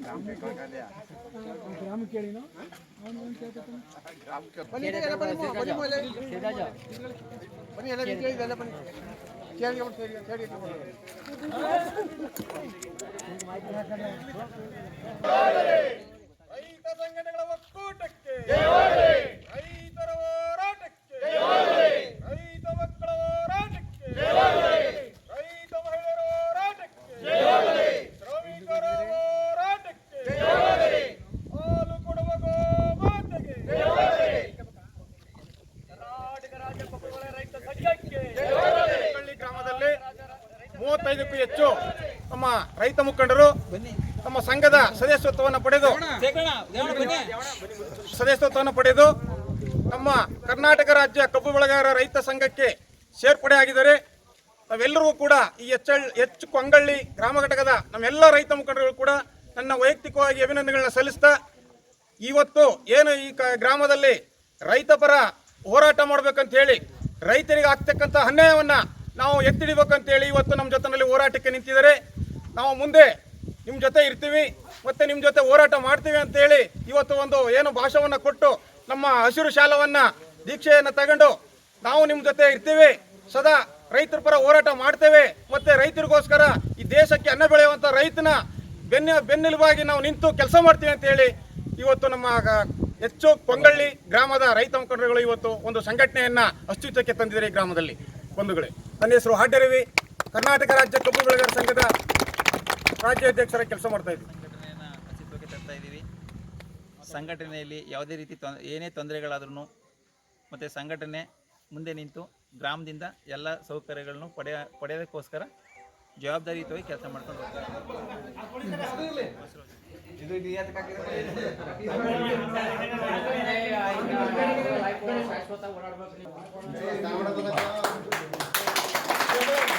ಗ್ರಾಮ ಕೇಳಿನೋ ಅವನು ಒಂದು ಕೇಳ್ಕೊತಾನೆ ಬನ್ನಿ ಎಲ್ಲ ಬನ್ನಿ ಮೊ- ಬನ್ನಿ ಮೊ- ಎಲ್ಲ. ಬನ್ನಿ ಎಲ್ಲ ನೀವು ಕೇಳಿದ್ದು ಎಲ್ಲ ಬನ್ನಿ ಕೇಳಿ ಅವ್ನು ಕೇಳಿ ಕೇಳಿ ರೈತ ಸಂಘಟನೆಗಳ ಒಕ್ಕೂಟಕ್ಕೆ ರೈತರ ಹೋರಾಟಕ್ಕೆ ರೈತ ಮಕ್ಕಳ ಹೋರಾಟಕ್ಕೆ ರೈತ ಮಹಿಳೆಯರ ಹೋರಾಟಕ್ಕೆ ಶ್ರಮಿಕರ ಹೋರಾಟಕ್ಕೆ ಹಾಲು ಕೊಡುವ ಗೋಮಾತೆಗೆ ಕರ್ನಾಟಕ ರಾಜ್ಯ ಪಕ್ಷಗಳ ರೈತ ಸಂಘಕ್ಕೆ ಹಳ್ಳಿ ಗ್ರಾಮದಲ್ಲಿ ಮೂವತ್ತೈದಕ್ಕೂ ಹೆಚ್ಚು ನಮ್ಮ ರೈತ ಮುಖಂಡರು ತಮ್ಮ ಸಂಘದ ಸದಸ್ಯತ್ವವನ್ನು ಪಡೆದು ಸದಸ್ಯತ್ವವನ್ನು ಪಡೆದು ನಮ್ಮ ಕರ್ನಾಟಕ ರಾಜ್ಯ ಕಬ್ಬು ಬೆಳೆಗಾರರ ರೈತ ಸಂಘಕ್ಕೆ ಸೇರ್ಪಡೆ ಆಗಿದ್ದಾರೆ. ನಾವೆಲ್ಲರೂ ಕೂಡ ಈ ಎಚ್ ಎಚ್ ಕೊಂಗಳ್ಳಿ ಗ್ರಾಮ ಘಟಕದ ನಮ್ಮೆಲ್ಲ ರೈತ ಮುಖಂಡರು ಕೂಡ ನನ್ನ ವೈಯಕ್ತಿಕವಾಗಿ ಅಭಿನಂದನೆಗಳನ್ನ ಸಲ್ಲಿಸ್ತಾ ಇವತ್ತು ಏನು ಈ ಗ್ರಾಮದಲ್ಲಿ ರೈತ ಪರ ಹೋರಾಟ ಮಾಡ್ಬೇಕಂತ ಹೇಳಿ ರೈತರಿಗೆ ಆಗ್ತಕ್ಕಂಥ ಅನ್ಯಾಯವನ್ನು ನಾವು ಎತ್ತಿಡಿಬೇಕಂತ ಹೇಳಿ ಇವತ್ತು ನಮ್ಮ ಜೊತೆನಲ್ಲಿ ಹೋರಾಟಕ್ಕೆ ನಿಂತಿದ್ದಾರೆ. ನಾವು ಮುಂದೆ ನಿಮ್ಮ ಜೊತೆ ಇರ್ತೀವಿ, ಮತ್ತೆ ನಿಮ್ಮ ಜೊತೆ ಹೋರಾಟ ಮಾಡ್ತೀವಿ ಅಂತ ಹೇಳಿ ಇವತ್ತು ಒಂದು ಏನು ಭಾಷವನ್ನ ಕೊಟ್ಟು ನಮ್ಮ ಹಸಿರು ಶಾಲವನ್ನ ದೀಕ್ಷೆಯನ್ನು ತಗೊಂಡು ನಾವು ನಿಮ್ಮ ಜೊತೆ ಇರ್ತೀವಿ. ಸದಾ ರೈತರ ಪರ ಹೋರಾಟ ಮಾಡ್ತೇವೆ, ಮತ್ತೆ ರೈತರಿಗೋಸ್ಕರ ಈ ದೇಶಕ್ಕೆ ಅನ್ನ ಬೆಳೆಯುವಂತ ರೈತನ ಬೆನ್ನ, ಬೆನ್ನೆಲುಬಾಗಿ ನಾವು ನಿಂತು ಕೆಲಸ ಮಾಡ್ತೀವಿ ಅಂತ ಹೇಳಿ ಇವತ್ತು ನಮ್ಮ ಹೆಚ್ಚು ಪೊಂಗಳ್ಳಿ ಗ್ರಾಮದ ರೈತ ಮುಖಂಡರುಗಳು ಇವತ್ತು ಒಂದು ಸಂಘಟನೆಯನ್ನ ಅಸ್ತಿತ್ವಕ್ಕೆ ತಂದಿದ್ದಾರೆ ಈ ಗ್ರಾಮದಲ್ಲಿ. ಬಂಧುಗಳೇ, ನನ್ನ ಹೆಸರು ಹಾಡ್ಯರವಿ ಕರ್ನಾಟಕ ರಾಜ್ಯ ಕಬ್ಬು ಬೆಳೆಗಾರ ಸಂಘದ ರಾಜ್ಯಾಧ್ಯಕ್ಷರಾಗಿ ಕೆಲಸ ಮಾಡ್ತಾ ಇದ್ದೀವಿ ಸಂಘಟನೆಯನ್ನು ಅಸ್ತಿತ್ವಕ್ಕೆ ತರ್ತಾ ಇದ್ದೀವಿ. ಸಂಘಟನೆಯಲ್ಲಿ ಯಾವುದೇ ರೀತಿ ತೊಂದರೆ ಏನೇ ತೊಂದರೆಗಳಾದ್ರೂ ಮತ್ತು ಸಂಘಟನೆ ಮುಂದೆ ನಿಂತು ಗ್ರಾಮದಿಂದ ಎಲ್ಲ ಸೌಕರ್ಯಗಳನ್ನು ಪಡೆಯ ಪಡೆಯೋದಕ್ಕೋಸ್ಕರ ಜವಾಬ್ದಾರಿಯುತವಾಗಿ ಕೆಲಸ ಮಾಡ್ಕೊಂಡು ಹೋಗ್ತಾರೆ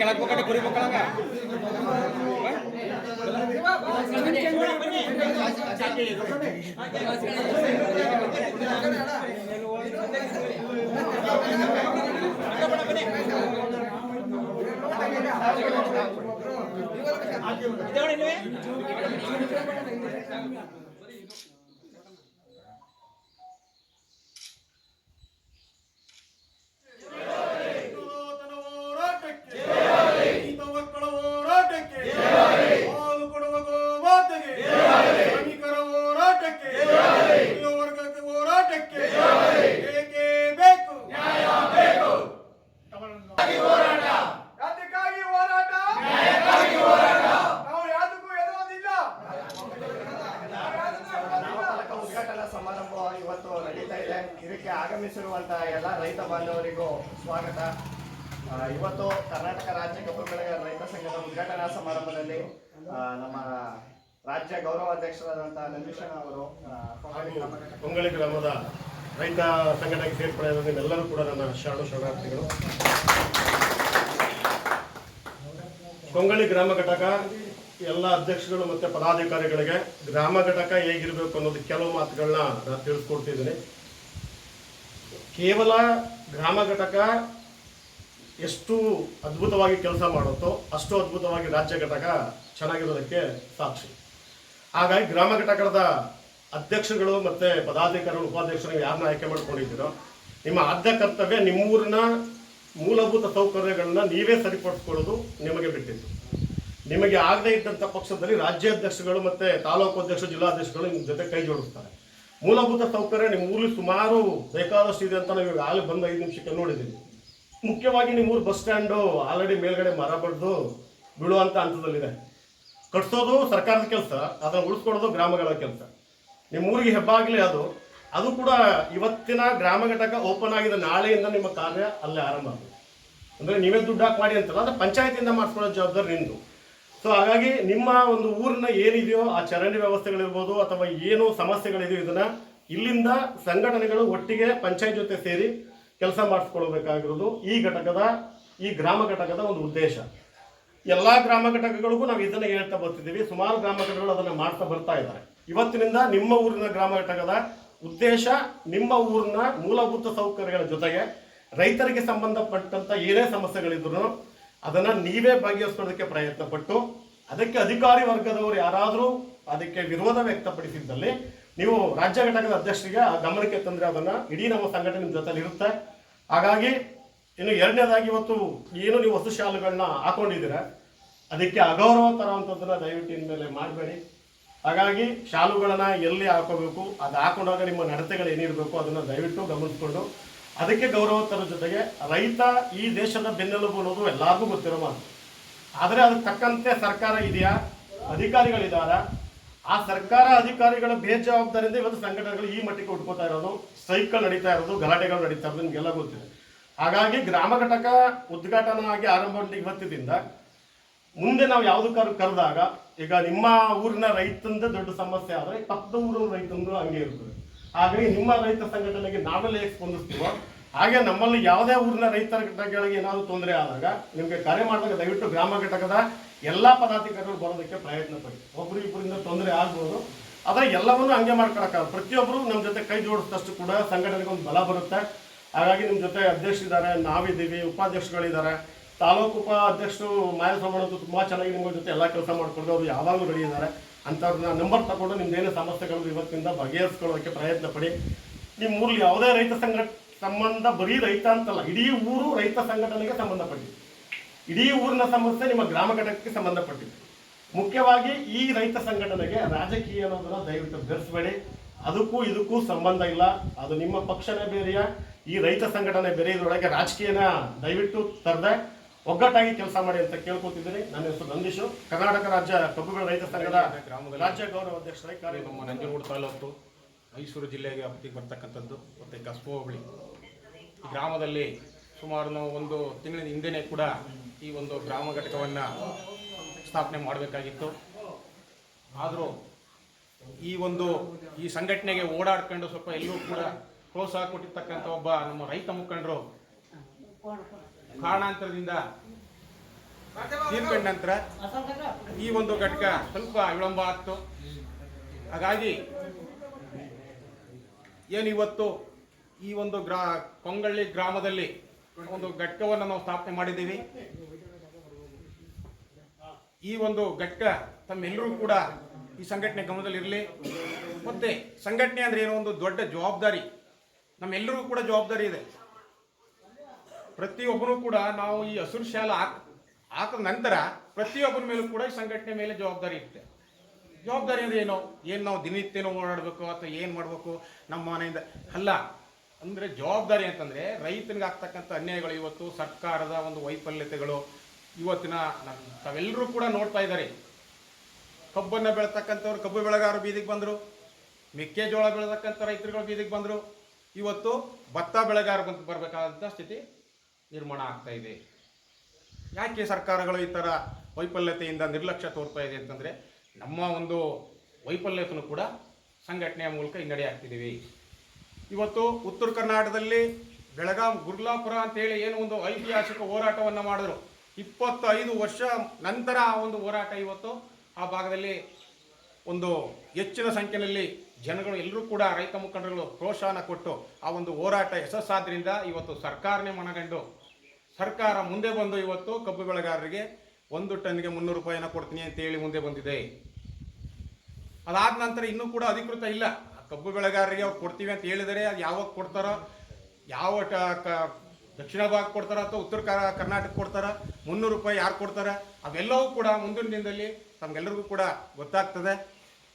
ಕೆಳಕ್ ಹೋಗಟ್ಟೆ ಕುರಿ ಮಕ್ಕಳಂಗ ಬನ್ನಿ ഇതവിടെ ಉದ್ಘಾಟನಾ ಸಮಾರಂಭದಲ್ಲಿ ನಮ್ಮ ರಾಜ್ಯ ಗೌರವಾಧ್ಯಕ್ಷರಾದಂತಹ ನಂದೀಶಣ್ಣ ಅವರು ಘಟಕ ಗ್ರಾಮದ ರೈತ ಸಂಘಟನೆಗೆ ಸೇರ್ಪಡೆಯಾದ ನಿಮ್ಮೆಲ್ಲರೂ ಕೂಡ ನನ್ನ ಶರಣು ಶರಣಾರ್ಥಿಗಳು. ಕೊಂಗಳಿ ಗ್ರಾಮ ಘಟಕ ಎಲ್ಲ ಅಧ್ಯಕ್ಷಗಳು ಮತ್ತು ಪದಾಧಿಕಾರಿಗಳಿಗೆ ಗ್ರಾಮ ಘಟಕ ಹೇಗಿರಬೇಕು ಅನ್ನೋದು ಕೆಲವು ಮಾತುಗಳನ್ನ ನಾನು ತಿಳಿಸ್ಕೊಡ್ತಿದ್ದೀನಿ. ಕೇವಲ ಗ್ರಾಮ ಘಟಕ ಎಷ್ಟು ಅದ್ಭುತವಾಗಿ ಕೆಲಸ ಮಾಡುತ್ತೋ ಅಷ್ಟು ಅದ್ಭುತವಾಗಿ ರಾಜ್ಯ ಘಟಕ ಚೆನ್ನಾಗಿರೋದಕ್ಕೆ ಸಾಕ್ಷಿ. ಹಾಗಾಗಿ ಗ್ರಾಮ ಘಟಕದ ಅಧ್ಯಕ್ಷಗಳು ಮತ್ತು ಪದಾಧಿಕಾರಿಗಳು ಉಪಾಧ್ಯಕ್ಷರು ಯಾರನ್ನ ಆಯ್ಕೆ ಮಾಡ್ಕೊಂಡಿದ್ದೀರೋ, ನಿಮ್ಮ ಆದ್ಯ ಕರ್ತವ್ಯ ನಿಮ್ಮೂರಿನ ಮೂಲಭೂತ ಸೌಕರ್ಯಗಳನ್ನ ನೀವೇ ಸರಿಪಡಿಸ್ಕೊಳ್ಳೋದು ನಿಮಗೆ ಬಿಟ್ಟಿದ್ದು. ನಿಮಗೆ ಆಗದೇ ಇದ್ದಂಥ ಪಕ್ಷದಲ್ಲಿ ರಾಜ್ಯಾಧ್ಯಕ್ಷಗಳು ಮತ್ತು ತಾಲೂಕು ಅಧ್ಯಕ್ಷರು ಜಿಲ್ಲಾಧ್ಯಕ್ಷಗಳು ನಿಮ್ಮ ಜೊತೆ ಕೈ ಜೋಡಿಸ್ತಾರೆ. ಮೂಲಭೂತ ಸೌಕರ್ಯ ನಿಮ್ಮ ಊರಲ್ಲಿ ಸುಮಾರು ಬೇಕಾದಷ್ಟು ಇದೆ ಅಂತ ನಾವು ಆಗಲೇ ಬಂದು ಐದು ನಿಮಿಷಕ್ಕೆ ನೋಡಿದ್ದೀವಿ ಮುಖ್ಯವಾಗಿ ನಿಮ್ಮ ಊರು ಬಸ್ ಸ್ಟ್ಯಾಂಡು ಆಲ್ರೆಡಿ ಮೇಲ್ಗಡೆ ಮರ ಬಡ್ದು ಬೀಳುವಂಥ ಹಂತದಲ್ಲಿದೆ. ಕಟ್ಸೋದು ಸರ್ಕಾರದ ಕೆಲಸ, ಅದನ್ನು ಉಳಿಸ್ಕೊಡೋದು ಗ್ರಾಮಗಳ ಕೆಲಸ. ನಿಮ್ಮ ಊರಿಗೆ ಹೆಬ್ಬಾಗಲಿ ಅದು ಅದು ಕೂಡ ಇವತ್ತಿನ ಗ್ರಾಮ ಘಟಕ ಓಪನ್ ಆಗಿದೆ ನಾಳೆಯಿಂದ ನಿಮ್ಮ ಕಾರ್ಯ ಅಲ್ಲೇ ಆರಂಭ ಆಗುತ್ತೆ. ಅಂದರೆ ನೀವೇ ದುಡ್ಡು ಹಾಕಿ ಮಾಡಿ ಅಂತಲ್ಲ, ಅಂದರೆ ಪಂಚಾಯತಿಯಿಂದ ಮಾಡಿಸ್ಕೊಳ್ಳೋ ಜವಾಬ್ದಾರಿ ನಿಂದು ಸೊ ಹಾಗಾಗಿ ನಿಮ್ಮ ಒಂದು ಊರಿನ ಏನಿದೆಯೋ ಆ ಚರಂಡಿ ವ್ಯವಸ್ಥೆಗಳಿರ್ಬೋದು ಅಥವಾ ಏನು ಸಮಸ್ಯೆಗಳಿದೆಯೋ ಇದನ್ನು ಇಲ್ಲಿಂದ ಸಂಘಟನೆಗಳು ಒಟ್ಟಿಗೆ ಪಂಚಾಯತ್ ಜೊತೆ ಸೇರಿ ಕೆಲಸ ಮಾಡಿಸ್ಕೊಳ್ಬೇಕಾಗಿರೋದು ಈ ಘಟಕದ, ಈ ಗ್ರಾಮ ಘಟಕದ ಒಂದು ಉದ್ದೇಶ. ಎಲ್ಲಾ ಗ್ರಾಮ ಘಟಕಗಳಿಗೂ ನಾವು ಇದನ್ನ ಹೇಳ್ತಾ ಬರ್ತಿದ್ದೀವಿ. ಸುಮಾರು ಗ್ರಾಮ ಘಟಕಗಳು ಅದನ್ನ ಮಾಡ್ತಾ ಬರ್ತಾ ಇದ್ದಾರೆ. ಇವತ್ತಿನಿಂದ ನಿಮ್ಮ ಊರಿನ ಗ್ರಾಮ ಘಟಕದ ಉದ್ದೇಶ ನಿಮ್ಮ ಊರಿನ ಮೂಲಭೂತ ಸೌಕರ್ಯಗಳ ಜೊತೆಗೆ ರೈತರಿಗೆ ಸಂಬಂಧಪಟ್ಟಂತ ಏನೇ ಸಮಸ್ಯೆಗಳಿದ್ರು ಅದನ್ನ ನೀವೇ ಬಗೆಹರಿಸ್ಕೊಳ್ಳೋದಕ್ಕೆ ಪ್ರಯತ್ನ ಪಟ್ಟು ಅದಕ್ಕೆ ಅಧಿಕಾರಿ ವರ್ಗದವರು ಯಾರಾದರೂ ಅದಕ್ಕೆ ವಿರೋಧ ವ್ಯಕ್ತಪಡಿಸಿದ್ದಲ್ಲಿ ನೀವು ರಾಜ್ಯ ಘಟಕದ ಅಧ್ಯಕ್ಷರಿಗೆ ಆ ಗಮನಕ್ಕೆ ತಂದ್ರೆ ಅದನ್ನ ಇಡೀ ನಮ್ಮ ಸಂಘಟನೆ ನಿಮ್ಮ ಜೊತೆಲಿ ಇರುತ್ತೆ. ಹಾಗಾಗಿ ಇನ್ನು ಎರಡನೇದಾಗಿ ಇವತ್ತು ಏನು ನೀವು ವಸ್ತು ಶಾಲುಗಳನ್ನ ಹಾಕೊಂಡಿದ್ದೀರ, ಅದಕ್ಕೆ ಅಗೌರವ ತರೋವಂಥದ್ದನ್ನು ದಯವಿಟ್ಟು ಇನ್ಮೇಲೆ ಮಾಡಬೇಡಿ. ಹಾಗಾಗಿ ಶಾಲುಗಳನ್ನು ಎಲ್ಲಿ ಹಾಕೋಬೇಕು, ಅದು ಹಾಕೊಂಡಾಗ ನಿಮ್ಮ ನಡತೆಗಳು ಏನಿರಬೇಕು ಅದನ್ನ ದಯವಿಟ್ಟು ಗಮನಿಸ್ಕೊಂಡು, ಅದಕ್ಕೆ ಗೌರವ ತರೋ ಜೊತೆಗೆ ರೈತ ಈ ದೇಶದ ಬೆನ್ನೆಲುಬು ಅನ್ನೋದು ಎಲ್ಲರಿಗೂ ಗೊತ್ತಿರೋ ಮಾತು. ಆದರೆ ಅದಕ್ಕೆ ತಕ್ಕಂತೆ ಸರ್ಕಾರ ಇದೆಯಾ? ಅಧಿಕಾರಿಗಳಿದಾರ? ಆ ಸರ್ಕಾರ ಅಧಿಕಾರಿಗಳ ಬೇಜವಾಬ್ದಾರಿಯಿಂದ ಇವತ್ತು ಸಂಘಟನೆಗಳು ಈ ಮಟ್ಟಿಗೆ ಉಟ್ಕೋತಾ ಇರೋದು, ಸೈಕಲ್ ನಡೀತಾ ಇರೋದು, ಗಲಾಟೆಗಳು ನಡೀತಾ ಇರೋದು, ನಿಮಗೆಲ್ಲ ಗೊತ್ತಿದೆ. ಹಾಗಾಗಿ ಗ್ರಾಮ ಘಟಕ ಉದ್ಘಾಟನಾ ಆಗಿ ಆರಂಭ ಮುಂದೆ ನಾವು ಯಾವುದಕ್ಕಾದ್ರೂ ಕರೆದಾಗ, ಈಗ ನಿಮ್ಮ ಊರಿನ ರೈತಂದ ದೊಡ್ಡ ಸಮಸ್ಯೆ ಆದರೆ ಪಕ್ಕದ ಊರಿನ ರೈತಂದು ಹಂಗೆ ಇರ್ತದೆ. ಹಾಗಾಗಿ ನಿಮ್ಮ ರೈತ ಸಂಘಟನೆಗೆ ನಾವೆಲ್ಲ ಹೇಗೆ ಸ್ಪಂದಿಸ್ತೀವೋ, ಹಾಗೆ ನಮ್ಮಲ್ಲಿ ಯಾವುದೇ ಊರಿನ ರೈತರ ಘಟಕಗಳಿಗೆ ಏನಾದರೂ ತೊಂದರೆ ಆದಾಗ ನಿಮಗೆ ಕರೆ ಮಾಡಿದಾಗ ದಯವಿಟ್ಟು ಗ್ರಾಮ ಘಟಕದ ಎಲ್ಲ ಪದಾಧಿಕಾರಿಗಳು ಬರೋದಕ್ಕೆ ಪ್ರಯತ್ನ ಪಡಿ. ಒಬ್ಬರು ಇಬ್ಬರಿಂದ ತೊಂದರೆ ಆಗ್ಬೋದು. ಆದರೆ ಎಲ್ಲವನ್ನೂ ಹಂಗೆ ಮಾಡ್ಕೊಳಕ್ಕಾಗ ಪ್ರತಿಯೊಬ್ಬರು ನಮ್ಮ ಜೊತೆ ಕೈ ಜೋಡಿಸಿದಷ್ಟು ಕೂಡ ಸಂಘಟನೆಗೆ ಒಂದು ಬಲ ಬರುತ್ತೆ. ಹಾಗಾಗಿ ನಿಮ್ಮ ಜೊತೆ ಅಧ್ಯಕ್ಷರಿದ್ದಾರೆ, ನಾವಿದ್ದೀವಿ ಉಪಾಧ್ಯಕ್ಷಗಳಿದ್ದಾರೆ ತಾಲೂಕು ಉಪ ಅಧ್ಯಕ್ಷರು ಮಾಯಸ್ವಾಮಿ ತುಂಬ ಚೆನ್ನಾಗಿ ನಿಮ್ಮ ಜೊತೆ ಎಲ್ಲ ಕೆಲಸ ಮಾಡಿಕೊಂಡು ಅವರು ಯಾವಾಗಲೂ ರೆಡಿ ಇದ್ದಾರೆ ಅಂಥವ್ರನ್ನ ನಂಬರ್ ತಗೊಂಡು ನಿಮ್ದೇನು ಸಮಸ್ಯೆಗಳು ಇವತ್ತಿಂದ ಬಗೆಹರಿಸ್ಕೊಳ್ಳೋದಕ್ಕೆ ಪ್ರಯತ್ನ ಪಡಿ. ನಿಮ್ಮ ಊರಲ್ಲಿ ಯಾವುದೇ ರೈತ ಸಂಘ ಸಂಬಂಧ ಬರೀ ರೈತ ಅಂತಲ್ಲ, ಇಡೀ ಊರು ರೈತ ಸಂಘಟನೆಗೆ ಸಂಬಂಧಪಟ್ಟಿದೆ. ಇಡೀ ಊರಿನ ಸಮಸ್ಯೆ ನಿಮ್ಮ ಗ್ರಾಮ ಘಟಕಕ್ಕೆ ಸಂಬಂಧಪಟ್ಟಿದೆ. ಮುಖ್ಯವಾಗಿ ಈ ರೈತ ಸಂಘಟನೆಗೆ ರಾಜಕೀಯ ಅನ್ನೋದನ್ನ ದಯವಿಟ್ಟು ಬೆರೆಸಬೇಡಿ. ಅದಕ್ಕೂ ಇದಕ್ಕೂ ಸಂಬಂಧ ಇಲ್ಲ. ಅದು ನಿಮ್ಮ ಪಕ್ಷನೇ ಬೇರೆಯ, ಈ ರೈತ ಸಂಘಟನೆ ಬೇರೆ ಇದರೊಳಗೆ ರಾಜಕೀಯನ ದಯವಿಟ್ಟು ತರದೆ, ಒಗ್ಗಟ್ಟಾಗಿ ಕೆಲಸ ಮಾಡಿ ಅಂತ ಕೇಳ್ಕೊತಿದ್ದೀನಿ. ನನ್ನ ಹೆಸರು ನಂದೀಶು. ಕರ್ನಾಟಕ ರಾಜ್ಯ ಕಬ್ಬುಗಳ ರೈತ ಸಂಘದ ರಾಜ್ಯ ಗೌರವ ಅಧ್ಯಕ್ಷರಾಗಿ ಕಾರ್ಯ ನಮ್ಮ ನಂಜನಗೂಡು ತಾಲೂಕು ಮೈಸೂರು ಜಿಲ್ಲೆಗೆ ವ್ಯಾಪ್ತಿಗೆ ಬರ್ತಕ್ಕಂಥದ್ದು, ಮತ್ತು ಕಸ್ಬೋ ಹೋಬಳಿ ಗ್ರಾಮದಲ್ಲಿ ಸುಮಾರು ನಾವು ಒಂದು ತಿಂಗಳಿನ ಹಿಂದೆನೇ ಕೂಡ ಈ ಒಂದು ಗ್ರಾಮ ಘಟಕವನ್ನು ಸ್ಥಾಪನೆ ಮಾಡಬೇಕಾಗಿತ್ತು. ಆದರೂ ಈ ಒಂದು ಈ ಸಂಘಟನೆಗೆ ಓಡಾಡ್ಕೊಂಡು ಸ್ವಲ್ಪ ಎಲ್ಲರೂ ಕೂಡ ಪ್ರೋತ್ಸಾಹ ಕೊಟ್ಟಿರ್ತಕ್ಕಂಥ ಒಬ್ಬ ನಮ್ಮ ರೈತ ಮುಖಂಡರು ಕಾರಣಾಂತರದಿಂದ ತೀರ್ಕೊಂಡ ನಂತರ ಈ ಒಂದು ಘಟಕ ಸ್ವಲ್ಪ ವಿಳಂಬ ಆಗ್ತು. ಹಾಗಾಗಿ ಏನು ಇವತ್ತು ಈ ಒಂದು ಗ್ರಾ ಕೊಂಗಳ್ಳಿ ಗ್ರಾಮದಲ್ಲಿ ಒಂದು ಘಟ್ಟವನ್ನು ನಾವು ಸ್ಥಾಪನೆ ಮಾಡಿದ್ದೀವಿ. ಈ ಒಂದು ಘಟ್ಟ ತಮ್ಮೆಲ್ಲರೂ ಕೂಡ ಈ ಸಂಘಟನೆ ಗಮನದಲ್ಲಿರಲಿ. ಮತ್ತೆ ಸಂಘಟನೆ ಅಂದ್ರೆ ಏನೋ ಒಂದು ದೊಡ್ಡ ಜವಾಬ್ದಾರಿ. ನಮ್ಮೆಲ್ಲರಿಗೂ ಕೂಡ ಜವಾಬ್ದಾರಿ ಇದೆ. ಪ್ರತಿಯೊಬ್ಬರೂ ಕೂಡ ನಾವು ಈ ಹಸಿರು ಶಾಲೆ ಹಾಕ್, ಹಾಕಿದ ನಂತರ ಪ್ರತಿಯೊಬ್ಬರ ಮೇಲೂ ಕೂಡ ಈ ಸಂಘಟನೆ ಮೇಲೆ ಜವಾಬ್ದಾರಿ ಇರುತ್ತೆ. ಜವಾಬ್ದಾರಿ ಅಂದ್ರೆ ಏನು ಏನು ನಾವು ದಿನನಿತ್ಯನೂ ಓಡಾಡಬೇಕು ಅಥವಾ ಏನು ಮಾಡಬೇಕು ನಮ್ಮ ಮನೆಯಿಂದ? ಅಲ್ಲ ಅಂದರೆ ಜವಾಬ್ದಾರಿ ಅಂತಂದರೆ ರೈತನಿಗೆ ಆಗ್ತಕ್ಕಂಥ ಅನ್ಯಾಯಗಳು ಇವತ್ತು ಸರ್ಕಾರದ ಒಂದು ವೈಫಲ್ಯತೆಗಳು ಇವತ್ತಿನ ತಾವೆಲ್ಲರೂ ಕೂಡ ನೋಡ್ತಾ ಇದ್ದಾರೆ. ಕಬ್ಬನ್ನು ಬೆಳತಕ್ಕಂಥವ್ರು ಕಬ್ಬು ಬೆಳೆಗಾರರು ಬೀದಿಗೆ ಬಂದರು, ಮೆಕ್ಕೆಜೋಳ ಬೆಳೆತಕ್ಕಂಥ ರೈತರುಗಳು ಬೀದಿಗೆ ಬಂದರು. ಇವತ್ತು ಭತ್ತ ಬೆಳೆಗಾರ ಬಂದು ಬರಬೇಕಾದಂಥ ಸ್ಥಿತಿ ನಿರ್ಮಾಣ ಆಗ್ತಾ ಇದೆ. ಯಾಕೆ ಸರ್ಕಾರಗಳು ಈ ಥರ ವೈಫಲ್ಯತೆಯಿಂದ ನಿರ್ಲಕ್ಷ್ಯ ತೋರ್ತಾ ಇದೆ ಅಂತಂದರೆ ನಮ್ಮ ಒಂದು ವೈಫಲ್ಯತನು ಕೂಡ ಸಂಘಟನೆಯ ಮೂಲಕ ಹಿನ್ನಡೆ ಆಗ್ತಿದ್ದೀವಿ. ಇವತ್ತು ಉತ್ತರ ಕರ್ನಾಟಕದಲ್ಲಿ ಬೆಳಗಾಂ ಗುರ್ಲಾಪುರ ಅಂತೇಳಿ ಏನು ಒಂದು ಐತಿಹಾಸಿಕ ಹೋರಾಟವನ್ನು ಮಾಡಿದ್ರು. ಇಪ್ಪತ್ತೈದು ವರ್ಷ ನಂತರ ಆ ಒಂದು ಹೋರಾಟ ಇವತ್ತು ಆ ಭಾಗದಲ್ಲಿ ಒಂದು ಹೆಚ್ಚಿನ ಸಂಖ್ಯೆಯಲ್ಲಿ ಜನಗಳು ಎಲ್ಲರೂ ಕೂಡ ರೈತ ಮುಖಂಡರುಗಳು ಪ್ರೋತ್ಸಾಹನ ಕೊಟ್ಟು ಆ ಒಂದು ಹೋರಾಟ ಯಶಸ್ಸಾದ್ರಿಂದ ಇವತ್ತು ಸರ್ಕಾರನೇ ಮನಗಂಡು ಸರ್ಕಾರ ಮುಂದೆ ಬಂದು ಇವತ್ತು ಕಬ್ಬು ಬೆಳೆಗಾರರಿಗೆ ಒಂದು ಟನ್ಗೆ ಮುನ್ನೂರು ರೂಪಾಯಿನ ಕೊಡ್ತೀನಿ ಅಂತ ಹೇಳಿ ಮುಂದೆ ಬಂದಿದೆ. ಅದಾದ ನಂತರ ಇನ್ನೂ ಕೂಡ ಅಧಿಕೃತ ಇಲ್ಲ. ಕಬ್ಬು ಬೆಳೆಗಾರರಿಗೆ ಕೊಡ್ತೀವಿ ಅಂತ ಹೇಳಿದರೆ ಅದು ಯಾವಾಗ ಕೊಡ್ತಾರೋ, ಯಾವ ದಕ್ಷಿಣ ಭಾಗ ಕೊಡ್ತಾರ ಅಥವಾ ಉತ್ತರ ಕರ್- ಕರ್ನಾಟಕ ಕೊಡ್ತಾರ, ಮುನ್ನೂರು ರೂಪಾಯಿ ಯಾರು ಕೊಡ್ತಾರ, ಅವೆಲ್ಲವೂ ಕೂಡ ಮುಂದಿನ ದಿನದಲ್ಲಿ ತಮ್ಗೆಲ್ಲರಿಗೂ ಕೂಡ ಗೊತ್ತಾಗ್ತದೆ.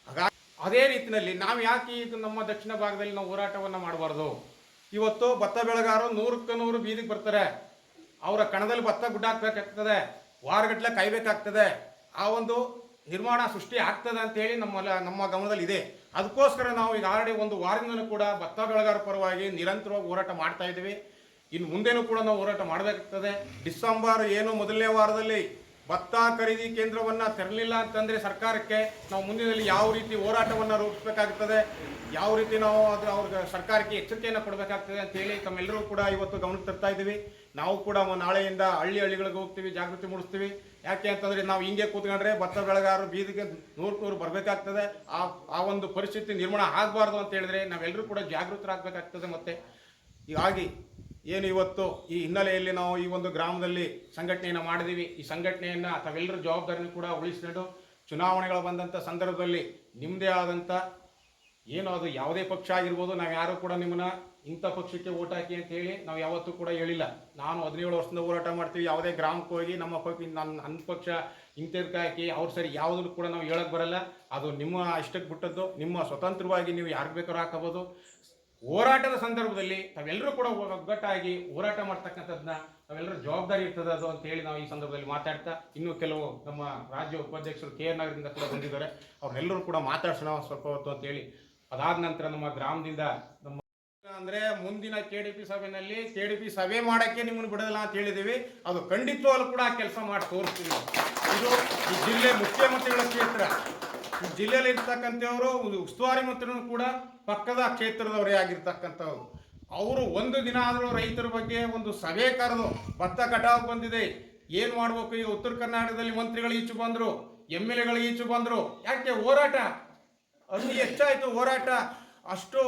ಹಾಗಾಗಿ ಅದೇ ರೀತಿಯಲ್ಲಿ ನಾವು ಯಾಕೆ ಇದು ನಮ್ಮ ದಕ್ಷಿಣ ಭಾಗದಲ್ಲಿ ನಾವು ಹೋರಾಟವನ್ನು ಮಾಡಬಾರ್ದು? ಇವತ್ತು ಭತ್ತ ಬೆಳೆಗಾರರು ನೂರಕ್ಕೆ ನೂರು ಬೀದಿಗೆ ಬರ್ತಾರೆ. ಅವರ ಕಣದಲ್ಲಿ ಭತ್ತ ಗುಡ್ಡ ಹಾಕ್ಬೇಕಾಗ್ತದೆ. ವಾರಗಟ್ಟಲೆ ಕಾಯ್ಬೇಕಾಗ್ತದೆ. ಆ ಒಂದು ನಿರ್ಮಾಣ ಸೃಷ್ಟಿ ಆಗ್ತದೆ ಅಂತೇಳಿ ನಮ್ಮ ನಮ್ಮ ಗಮನದಲ್ಲಿ ಇದೆ ಅದಕ್ಕೋಸ್ಕರ ನಾವು ಈಗ ಆಲ್ರೆಡಿ ಒಂದು ವಾರದಿಂದಲೂ ಕೂಡ ಭತ್ತ ಬೆಳೆಗಾರ ಪರವಾಗಿ ನಿರಂತರವಾಗಿ ಹೋರಾಟ ಮಾಡ್ತಾ ಇದ್ದೀವಿ. ಇನ್ನು ಮುಂದೆನೂ ಕೂಡ ನಾವು ಹೋರಾಟ ಮಾಡಬೇಕಾಗ್ತದೆ. ಡಿಸೆಂಬರ್ ಏನು ಮೊದಲನೇ ವಾರದಲ್ಲಿ ಭತ್ತ ಖರೀದಿ ಕೇಂದ್ರವನ್ನ ತೆರಲಿಲ್ಲ ಅಂತಂದ್ರೆ ಸರ್ಕಾರಕ್ಕೆ ನಾವು ಮುಂದಿನಲ್ಲಿ ಯಾವ ರೀತಿ ಹೋರಾಟವನ್ನು ರೂಪಿಸಬೇಕಾಗ್ತದೆ, ಯಾವ ರೀತಿ ನಾವು ಅದು ಅವ್ರಿಗೆ ಸರ್ಕಾರಕ್ಕೆ ಎಚ್ಚರಿಕೆಯನ್ನು ಕೊಡಬೇಕಾಗ್ತದೆ ಅಂತ ಹೇಳಿ ತಮ್ಮೆಲ್ಲರೂ ಕೂಡ ಇವತ್ತು ಗಮನಕ್ಕೆ ತರ್ತಾ ಇದ್ದೀವಿ. ನಾವು ಕೂಡ ನಾಳೆಯಿಂದ ಹಳ್ಳಿ ಹಳ್ಳಿಗಳಿಗೆ ಹೋಗ್ತೀವಿ, ಜಾಗೃತಿ ಮೂಡಿಸ್ತೀವಿ. ಯಾಕೆ ಅಂತಂದ್ರೆ ನಾವು ಹಿಂಗೆ ಕೂತ್ಕೊಂಡ್ರೆ ಭತ್ತ ಬೆಳೆಗಾರರು ಬೀದಿಗೆ ನೂರು ನೂರು ಬರಬೇಕಾಗ್ತದೆ. ಆ ಆ ಒಂದು ಪರಿಸ್ಥಿತಿ ನಿರ್ಮಾಣ ಆಗಬಾರ್ದು ಅಂತ ಹೇಳಿದ್ರೆ ನಾವೆಲ್ಲರೂ ಕೂಡ ಜಾಗೃತರಾಗಬೇಕಾಗ್ತದೆ ಮತ್ತೆ. ಹೀಗಾಗಿ ಏನು ಇವತ್ತು ಈ ಹಿನ್ನೆಲೆಯಲ್ಲಿ ನಾವು ಈ ಒಂದು ಗ್ರಾಮದಲ್ಲಿ ಸಂಘಟನೆಯನ್ನು ಮಾಡಿದೀವಿ. ಈ ಸಂಘಟನೆಯನ್ನು ತಾವೆಲ್ಲರ ಜವಾಬ್ದಾರಿನೂ ಕೂಡ ಉಳಿಸಿಕೊಂಡು ಚುನಾವಣೆಗಳು ಬಂದಂಥ ಸಂದರ್ಭದಲ್ಲಿ ನಿಮ್ಮದೇ ಆದಂಥ ಏನು ಅದು ಯಾವುದೇ ಪಕ್ಷ ಆಗಿರ್ಬೋದು, ನಾವು ಯಾರು ಕೂಡ ನಿಮ್ಮನ್ನ ಇಂಥ ಪಕ್ಷಕ್ಕೆ ಓಟ್ ಹಾಕಿ ಅಂತ ಹೇಳಿ ನಾವು ಯಾವತ್ತೂ ಕೂಡ ಹೇಳಿಲ್ಲ. ನಾನು ಹದಿನೇಳು ವರ್ಷದಿಂದ ಹೋರಾಟ ಮಾಡ್ತೀವಿ. ಯಾವುದೇ ಗ್ರಾಮಕ್ಕೆ ಹೋಗಿ ನಮ್ಮ ಪಕ್ಷ ನನ್ನ ನನ್ನ ಪಕ್ಷ ಇಂಥದಕ್ಕೆ ಹಾಕಿ ಅವ್ರು ಸರಿ ಯಾವುದನ್ನು ಕೂಡ ನಾವು ಹೇಳಕ್ಕೆ ಬರಲ್ಲ. ಅದು ನಿಮ್ಮ ಇಷ್ಟಕ್ಕೆ ಬಿಟ್ಟದ್ದು. ನಿಮ್ಮ ಸ್ವತಂತ್ರವಾಗಿ ನೀವು ಯಾರಿಗೆ ಬೇಕಾದ್ರೂ ಹಾಕಬಹುದು ಹೋರಾಟದ ಸಂದರ್ಭದಲ್ಲಿ ತಾವೆಲ್ಲರೂ ಕೂಡ ಒಗ್ಗಟ್ಟಾಗಿ ಹೋರಾಟ ಮಾಡ್ತಕ್ಕಂಥದ್ದನ್ನ ನಾವೆಲ್ಲರೂ ಜವಾಬ್ದಾರಿ ಇರ್ತದೆ ಅದು ಅಂತ ಹೇಳಿ ನಾವು ಈ ಸಂದರ್ಭದಲ್ಲಿ ಮಾತಾಡ್ತಾ ಇನ್ನು ಕೆಲವು ನಮ್ಮ ರಾಜ್ಯ ಉಪಾಧ್ಯಕ್ಷರು ಕೆ ಆರ್ ನಗರದಿಂದ ಕೂಡ ಬಂದಿದ್ದಾರೆ. ಅವ್ರನ್ನೆಲ್ಲರೂ ಕೂಡ ಮಾತಾಡ್ಸೋಣ ಸ್ವಲ್ಪ ಹೊತ್ತು ಅಂತ ಹೇಳಿ. ಅದಾದ ನಂತರ ನಮ್ಮ ಗ್ರಾಮದಿಂದ ನಮ್ಮ ಅಂದ್ರೆ ಮುಂದಿನ ಕೆ ಡಿ ಪಿ ಸಭೆಯಲ್ಲಿ ಕೆ ಡಿ ಪಿ ಸಭೆ ಮಾಡಕ್ಕೆ ನಿಮ್ಮನ್ನು ಬಿಡೋದಿಲ್ಲ ಅಂತ ಹೇಳಿದ್ದೀವಿ. ಅದು ಖಂಡಿತವಾಗ್ಲೂ ಕೂಡ ಕೆಲಸ ಮಾಡಿ ತೋರಿಸ್ತೀವಿ ಇದು ಈ ಜಿಲ್ಲೆ ಮುಖ್ಯಮಂತ್ರಿಗಳ ಕ್ಷೇತ್ರ. ಜಿಲ್ಲೆಯಲ್ಲಿ ಇರ್ತಕ್ಕಂಥವರು ಉಸ್ತುವಾರಿ ಮಂತ್ರಿನೂ ಕೂಡ ಪಕ್ಕದ ಕ್ಷೇತ್ರದವರೇ ಆಗಿರ್ತಕ್ಕಂಥವ್ರು. ಅವರು ಒಂದು ದಿನ ಆದರೂ ರೈತರ ಬಗ್ಗೆ ಒಂದು ಸಭೆ ಕರೆದು ಭತ್ತ ಕಟಾವು ಬಂದಿದೆ. ಏನು ಮಾಡ್ಬೇಕು? ಈಗ ಉತ್ತರ ಕರ್ನಾಟಕದಲ್ಲಿ ಮಂತ್ರಿಗಳು ಈಚು ಬಂದರು, ಎಂ ಎಲ್ ಎಗಳು ಈಚು ಬಂದರು. ಯಾಕೆ ಹೋರಾಟ? ಅಲ್ಲಿ ಹೆಚ್ಚಾಯಿತು ಹೋರಾಟ. ಅಷ್ಟು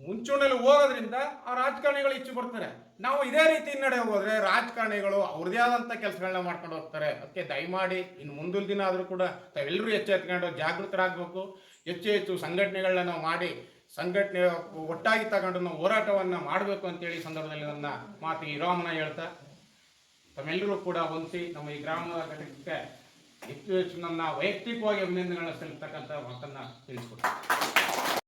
ಮುಂಚೂಣಿಯಲ್ಲಿ ಹೋಗೋದ್ರಿಂದ ಆ ರಾಜಕಾರಣಿಗಳು ಹೆಚ್ಚು ಬರ್ತಾರೆ ನಾವು ಇದೇ ರೀತಿ ನಡೆ ಹೋದ್ರೆ ರಾಜಕಾರಣಿಗಳು ಅವ್ರದೇ ಆದಂಥ ಕೆಲಸಗಳನ್ನ ಮಾಡ್ಕೊಂಡು ಹೋಗ್ತಾರೆ. ಅದಕ್ಕೆ ದಯಮಾಡಿ ಇನ್ನು ಮುಂದಿನ ದಿನ ಆದರೂ ಕೂಡ ತಾವೆಲ್ಲರೂ ಎಚ್ಚೆತ್ಕೊಂಡು ಜಾಗೃತರಾಗಬೇಕು. ಹೆಚ್ಚು ಹೆಚ್ಚು ಸಂಘಟನೆಗಳನ್ನ ನಾವು ಮಾಡಿ ಸಂಘಟನೆ ಒಟ್ಟಾಗಿ ತಗೊಂಡು ನಾವು ಹೋರಾಟವನ್ನು ಮಾಡಬೇಕು ಅಂತೇಳಿ ಈ ಸಂದರ್ಭದಲ್ಲಿ ನನ್ನ ಮಾತು ವಿರಾಮನ ಹೇಳ್ತಾ. ತಮ್ಮೆಲ್ಲರೂ ಕೂಡ ಹೊಂದಿಸಿ ನಮ್ಮ ಈ ಗ್ರಾಮದ ಘಟಕಕ್ಕೆ ಹೆಚ್ಚು ಹೆಚ್ಚು ನನ್ನ ವೈಯಕ್ತಿಕವಾಗಿ ಅಭಿನಂದನೆಗಳನ್ನ ಸಲ್ಲಿಸ್ತಕ್ಕಂಥ ಮಾತನ್ನ ತಿಳಿಸ್ಕೊಡ್ತೀನಿ.